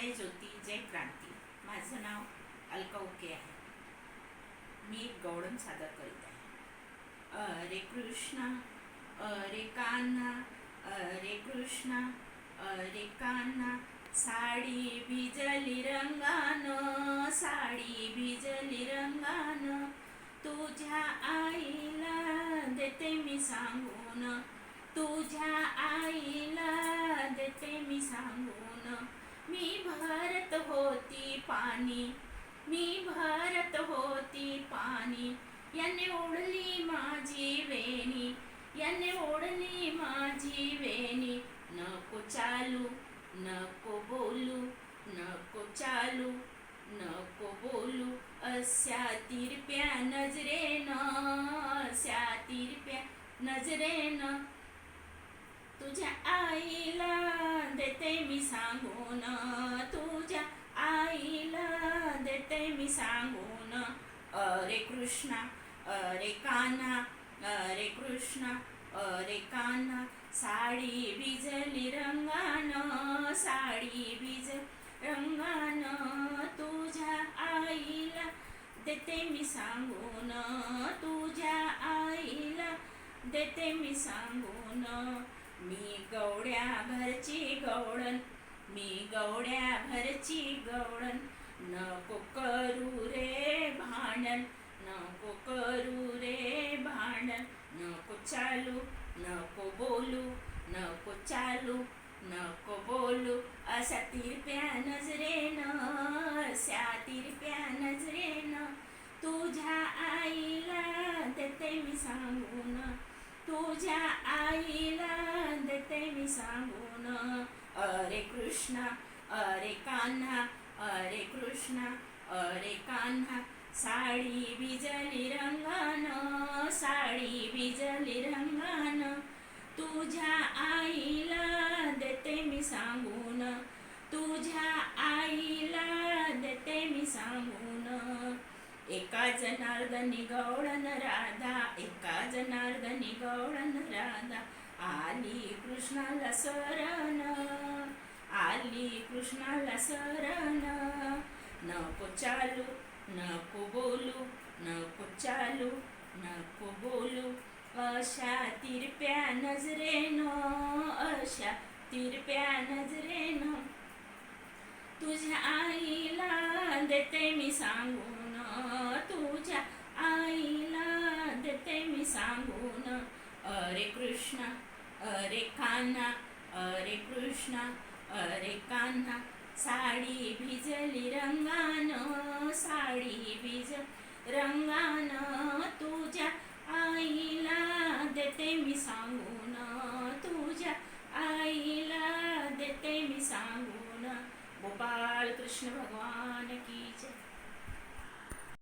जय ज्योती जय क्रांती. माझं नाव अलका उके आहे. मी एक गवळण सादर करीत आहे. अरे कृष्णा अरे कान्हा अरे कृष्णा अरे कान्हा. साडी भिजली रंगानं साडी भिजली रंगानं. तुझ्या आईला देते मी सांगून. तुझ्या आईला मी भारत होती पाणी. मी भारत होती पाणी. याने ओढली माझी वेणी. याने ओढली माझी वेणी. नको चालू नको बोलू नको चालू नको बोलू. अशा तिरप्या नजरेनं अशा तिरप्या नजरेनं तुझ्या आईला देते मी सांगून तुझ्या आईला देते मी सांगून. अरे कृष्णा अरे काना अरे कृष्णा अरे काना साडी भिजली रंगानं साडी भिज रंगानं तुझ्या आईला देते मी सांगून तुझ्या आईला देते मी सांगून. मी गवड्या भरची गवळण मी गवड्या भरची गवळण नको करू रे भांडण नको करू रे भांडण. नको चालू नको बोलू नको चालू नको बोलू. अशा तिरप्या नजरेनं अशा तिरप्या नजरेनं तुझ्या आईला देते मी सांगून. तुझ्या आईला देते मी सांगून अरे कृष्णा अरे कान्हा अरे कृष्णा अरे कान्हा साडी भिजली रंगानं साडी भिजली रंगानं तुझ्या आईला देते मी सांगून तुझ्या आईला देते मी सांगून एका जनार्दनी गौडन राधा गवळण राधा आली कृष्णाला शरण आली कृष्णाला शरण. नको चालू नको बोलू नको चालू नको बोलू. अशा तिरप्या नजरेनं अशा तिरप्या नजरेनं तुझ्या आईला देते मी सांगून तुझ्या आईला देते मी सांगून. अरे कृष्णा अरे कान्हा अरे कृष्णा अरे कान्हा. साडी भिजली रंगानं साडी भिज रंगानं तुझ्या आईला देते मी सांगून. तुझ्या आईला देते मी सांगून. गोपाल कृष्ण भगवान की जय.